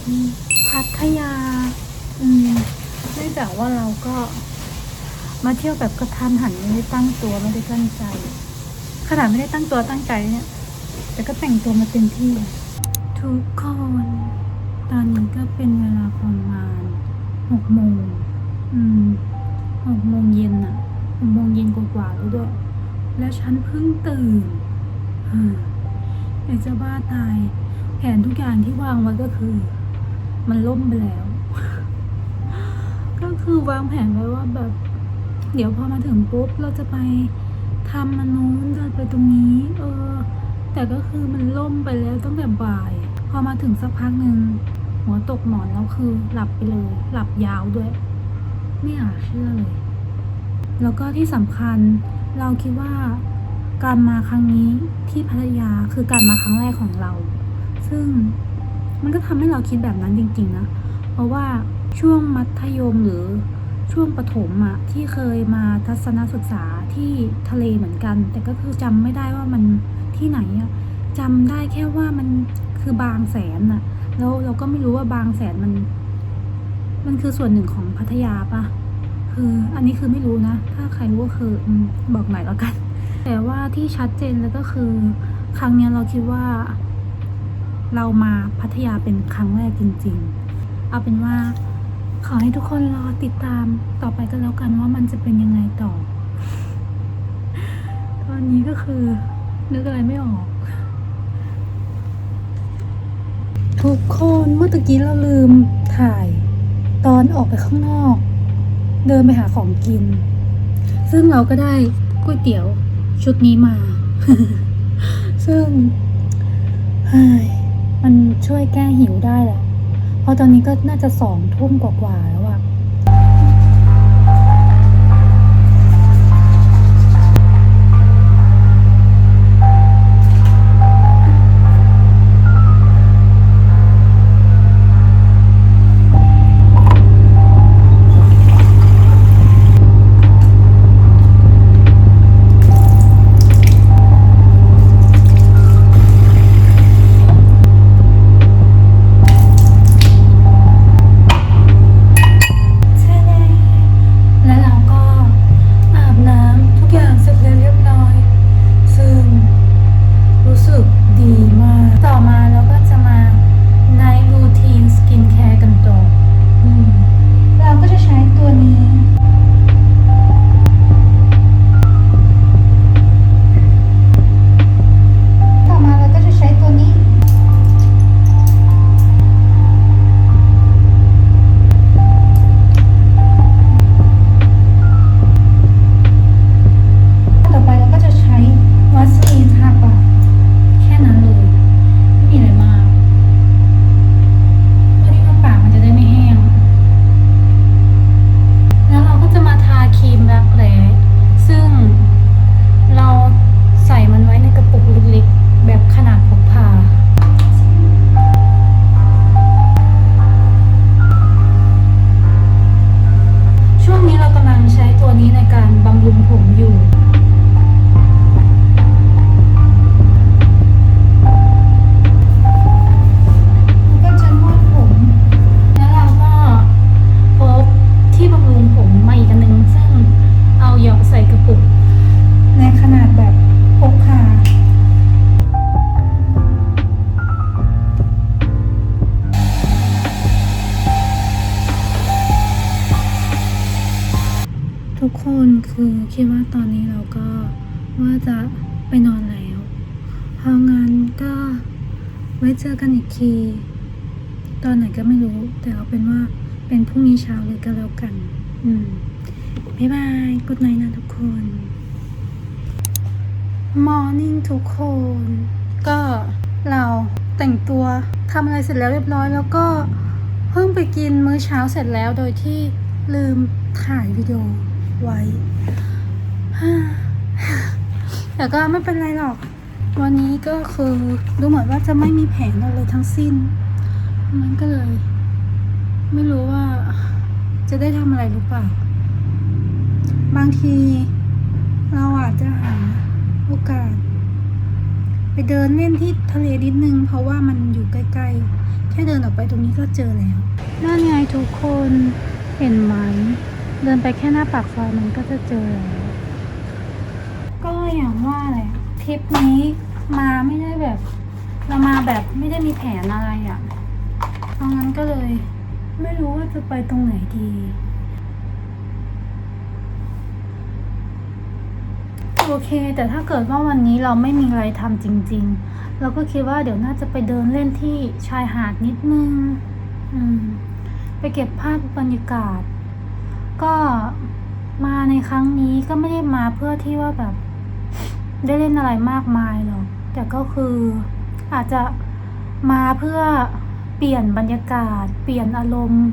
ที่พัทยา อืมเนื่องจากว่าเราก็ มาเที่ยวแบบกระทันหันไม่ได้ตั้งตัวไม่ได้ตั้งใจ ขนาดไม่ได้ตั้งตัวตั้งใจเนี่ย แต่ก็แต่งตัวมาเต็มที่ ทุกคน ตอนนี้ก็เป็นเวลาประมาณหกโมงอืมหกโมงเย็นอะหกโมงเย็นกว่าๆแล้วด้วย แล้วฉันเพิ่งตื่นออยากจะบ้าตาย แผนทุกอย่างที่วางไว้ก็คือ มันล่มไปแล้ว ก็คือวางแผนไว้ว่าแบบ เดี๋ยวพอมาถึงปุ๊บเราจะไปทำมันนู้นจะไปตรงนี้ เออ แต่ก็คือมันล่มไปแล้วตั้งแต่บ่าย พอมาถึงสักพักหนึ่งหัวตกหมอนแล้วคือหลับไปเลย หลับยาวด้วย ไม่อยากเชื่อเลย แล้วก็ที่สำคัญเราคิดว่าการมาครั้งนี้ที่พัทยาคือการมาครั้งแรกของเรา ซึ่ง มันก็ทำให้เราคิดแบบนั้นจริง ๆ นะ เพราะว่าช่วงมัธยมหรือช่วงประถมอะที่เคยมาทัศนศึกษาที่ทะเลเหมือนกัน แต่ก็คือจำไม่ได้ว่ามันที่ไหนอะจำได้แค่ว่ามันคือบางแสนอะแล้วเราก็ไม่รู้ว่าบางแสนมัน มันคือส่วนหนึ่งของพัทยาปะคืออันนี้คือไม่รู้นะ ถ้าใครรู้ก็คืออบอกหน่อยแล้วกัน แต่ว่าที่ชัดเจนแล้วก็คือ ครั้งนี้เราคิดว่า เรามาพัทยาเป็นครั้งแรกจริง ๆ เอาเป็นว่าขอให้ทุกคนรอติดตามต่อไปก็แล้วกันว่ามันจะเป็นยังไงต่อ ตอนนี้ก็คือ นึกอะไรไม่ออก ทุกคนเมื่อตะกี้เราลืมถ่าย ตอนออกไปข้างนอก เดินไปหาของกิน ซึ่งเราก็ได้ก๋วยเตี๋ยวชุดนี้มา ซึ่งเฮ้ มันช่วยแก้หิวได้แหละเพราะตอนนี้ก็น่าจะสองทุ่มกว่าๆแล้วอะ คิดว่าตอนนี้เราก็ว่าจะไปนอนแล้วพราะงั้นก็ไว้เจอกันอีกที ตอนไหนก็ไม่รู้ แต่เอาเป็นว่าเป็นพรุ่งนี้เช้าเลยก็แล้วกัน อืม บ๊ายบายกุดไนนะทุกคน มอร์นิ่งทุกคน ก็เราแต่งตัวทำอะไรเสร็จแล้วเรียบร้อย แล้วก็เพิ่งไปกินมื้อเช้าเสร็จแล้วโดยที่ลืมถ่ายวิดีโอไว้ แต่ก็ไม่เป็นไรหรอก วันนี้ก็คือดูเหมือนว่าจะไม่มีแผนอะไรทั้งสิ้น มันก็เลย ไม่รู้ว่าจะได้ทำอะไรหรือเปล่า บางทีเราอาจจะหาโอกาส ไปเดินเล่นที่ทะเลนิดนึง เพราะว่ามันอยู่ใกล้ๆ แค่เดินออกไปตรงนี้ก็เจอแล้วนั่นไงทุกคนเห็นไหมเดินไปแค่หน้าปากซอยมันก็จะเจอแล้ว ก็อย่างว่าแห ลิปนี้มาไม่ได้แบบ เรามาแบบไม่ได้มีแผนอะไรอะ่ะเพราะงั้นก็เลย ไม่รู้ว่าจะไปตรงไหนดี โอเค แต่ถ้าเกิดว่าวันนี้เราไม่มีอะไรทำจริง ๆ เราก็คิดว่าเดี๋ยวน่าจะไปเดินเล่นที่ชายหาดนิดนึง อืม ไปเก็บภาพบรรยากาศ ก็มาในครั้งนี้ก็ไม่ได้มาเพื่อที่ว่าแบบ ได้เล่นอะไรมากมายหรอก แต่ก็คืออาจจะมาเพื่อเปลี่ยนบรรยากาศ เปลี่ยนอารมณ์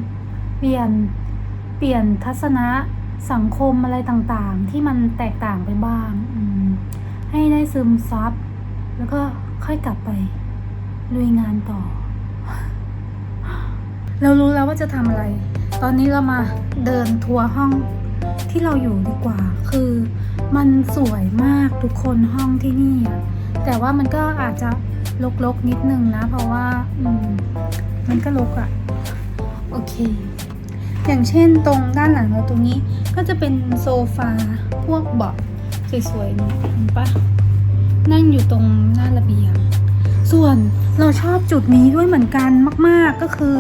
เปลี่ยนเปลี่ยนทัศนะสังคมอะไรต่างๆ ที่มันแตกต่างไปบ้างให้ได้ซึมซับแล้วก็ค่อยกลับไปลุยงานต่อ เรารู้แล้วว่าจะทำอะไร ตอนนี้เรามาเดินทัวร์ห้องที่เราอยู่ดีกว่า คือ มันสวยมากทุกคนห้องที่นี่อะแต่ว่ามันก็อาจจะลกๆนิดนึงนะ เพราะว่าอืมมันก็ลกอะโอเค อย่างเช่นตรงด้านหลังเราตรงนี้ก็จะเป็นโซฟาพวกเบาะสวยๆนี่เห็นปะนั่งอยู่ตรงหน้าระเบียง ส่วนเราชอบจุดนี้ด้วยเหมือนกันมาก ๆ ก็คือ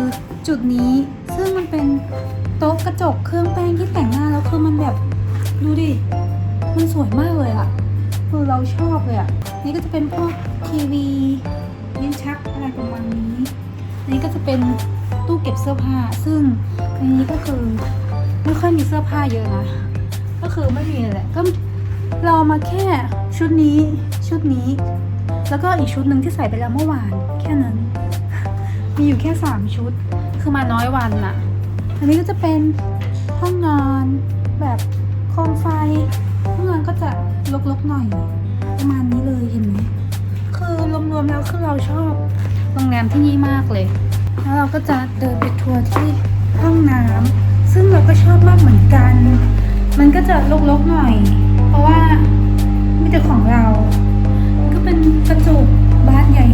จุดนี้ซึ่งมันเป็นโต๊ะกระจกเครื่องแป้งที่แต่งหน้าแล้วคือมันแบบดูดิ มันสวยมากเลยอะคือเราชอบเลยอะนี่ก็จะเป็นพวกทีวีลิ้นชักอะไรประมาณนี้อันนี้ก็จะเป็นตู้เก็บเสื้อผ้า ซึ่งอันนี้ก็คือไม่ค่อยมีเสื้อผ้าเยอะนะ ก็คือไม่มีเลยแหละ ก็เรามาแค่ชุดนี้ ชุดนี้ แล้วก็อีกชุดหนึ่งที่ใส่ไปแล้วเมื่อวาน แค่นั้น มีอยู่แค่สามชุด คือมาน้อยวันนะอันนี้ก็จะเป็นห้องนอนแบบโคมไฟ ห้องนอนก็จะลกๆหน่อย ประมาณนี้เลยเห็นไหมคือรวมๆแล้วคือเราชอบโรงแรมที่นี่มากเลย แล้วเราก็จะเดินไปทัวร์ที่ห้องน้ำซึ่งเราก็ชอบมากเหมือนกัน มันก็จะลกๆหน่อย เพราะว่าไมีแต่ของเรา ก็เป็นกระจกบ้านใหญ่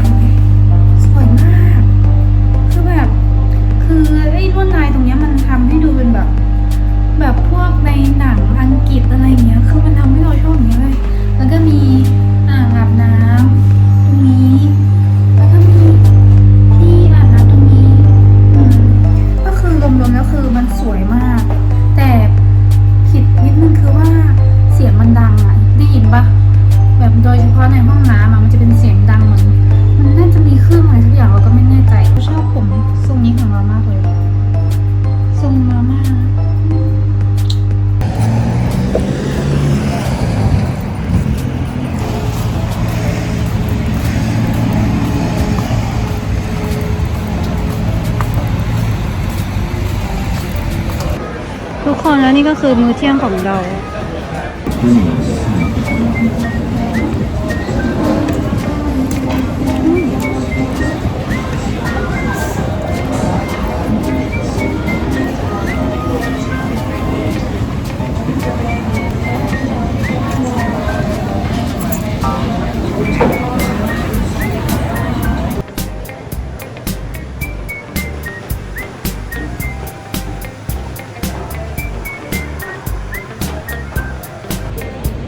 ี่ก็คือมื้อเที่ยงของเรา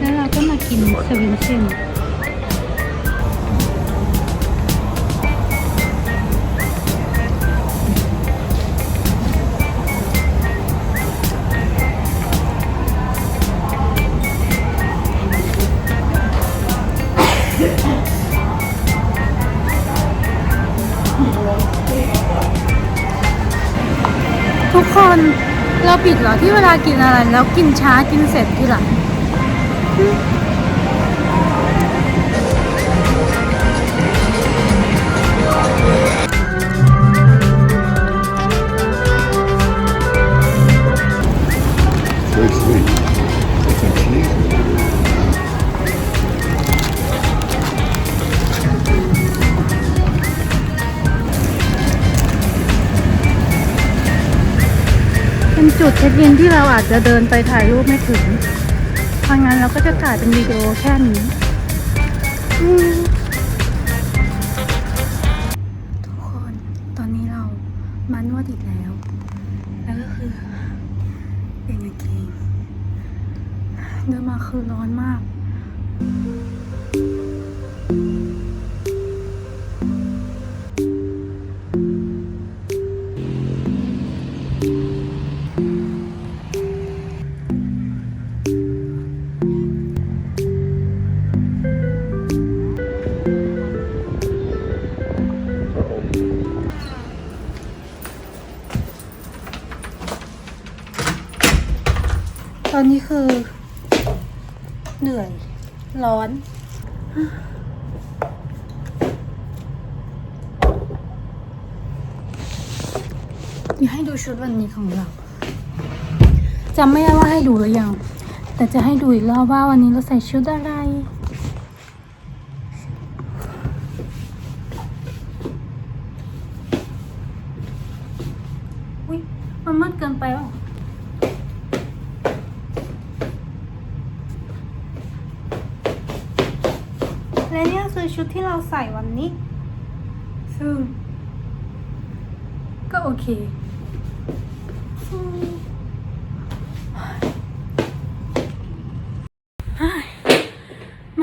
แล้วเราก็มากินสวินเซนทุกคนเราปิดเหรอที่เวลากินอะไรแล้วกินช้ากินเสร็จทีหลัง เป็นจุดเช็คอินที่เราอาจจะเดินไปถ่ายรูปไม่ถึง ถ้างั้นเราก็จะถ่ายเป็นวิดีโอแค่นี้ทุกคนตอนนี้เรามานวดอีกแล้ว แล้วก็คือเป็นกางเกงเดินมาคือร้อนมาก อยากให้ดูชุดวันนี้ของเราจำไม่ได้ว่าให้ดูหรือยัง แต่จะให้ดูอีกรอบว่าวันนี้เราใส่ชุดอะไร อุ้ยมันมืดเกินไปอะและนี่คือชุดที่เราใส่วันนี้ซึ่งก็โอเค ม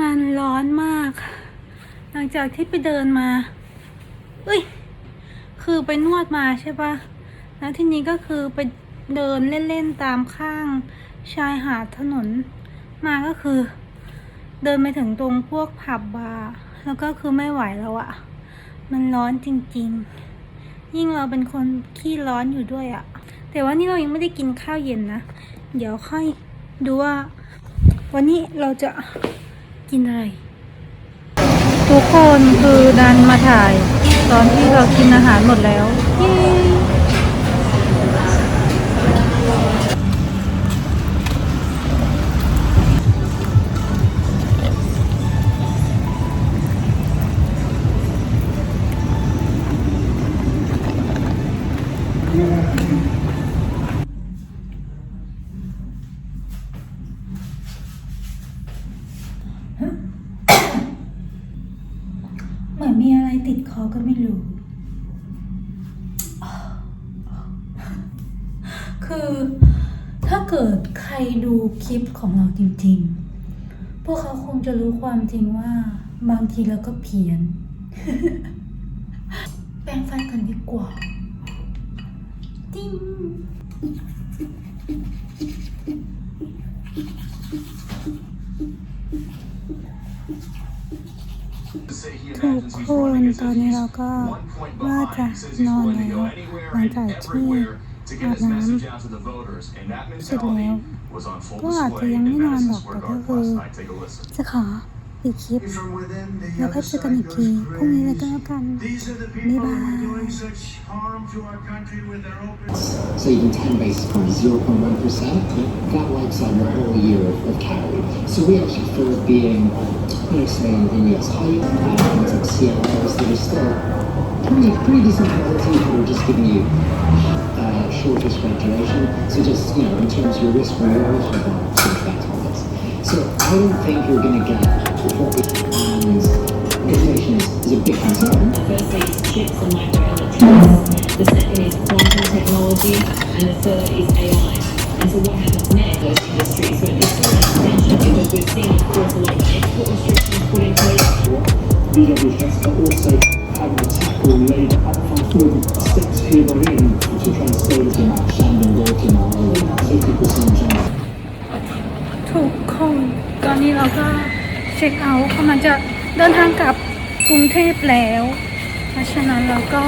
ันร้อนมาก หลังจากที่ไปเดินมาเอ้ย คือไปนวดมาใช่ปะแล้วทีนี้ก็คือไปเดินเล่นๆตามข้างชายหาดถนน มาก็คือ เดินไปถึงตรงพวกผับบาร์แล้วก็คือไม่ไหวแล้วอะมันร้อนจริงๆ ยิ่งเราเป็นคนขี้ร้อนอยู่ด้วยอะ แต่ว่านี่เรายังไม่ได้กินข้าวเย็นนะ เดี๋ยวค่อยดูว่า วันนี้เราจะกินอะไร ทุกคนคือดันมาถ่าย ตอนที่เรากินอาหารหมดแล้ว ดูคลิปของเราจริง ๆ พวกเขาคงจะรู้ความจริงว่า บางทีเราก็เพี้ยน แปรงฟันกันดีกว่าติ้งทุกคนตอนนี้เราก็ว่าจะนอนแล้วหลังจากที่ เสร็จแล้วก็อาจจะยังไม่นอนหรอกแต่ก็คือจะขอปิดคลิปแล้วค่อยเจอกันอีกทีพรุ่งนี้เลยก็แล้วกัน Bye bye. Saving 10 basis points, 0.1%. That wipes out your whole year of, of carry. So we actually feel being, you know, say in the tight uh, things like CLOs that are still pretty, pretty decent quality, but we're just giving you shorter spread. So just, you know, in terms of your risk reward, you're going to think that targets. So I don't think you're going to get what we and inflation is, is a big concern. Firstly, is chips and microelectronics. The second is quantum technology, and the third is AI. And so what happens next? Those industries, so it's still an extension because we've seen, of course, a lot of export restrictions put in place. Are also having to tackle labour upfront with six people in to try and stay within that Shandong Gorkin are 50% jump. ทุกคนตอนนี้เราก็เช็คเอาท์กำลังจะเดินทางกลับกรุงเทพแล้ว เพราะฉะนั้นเราก็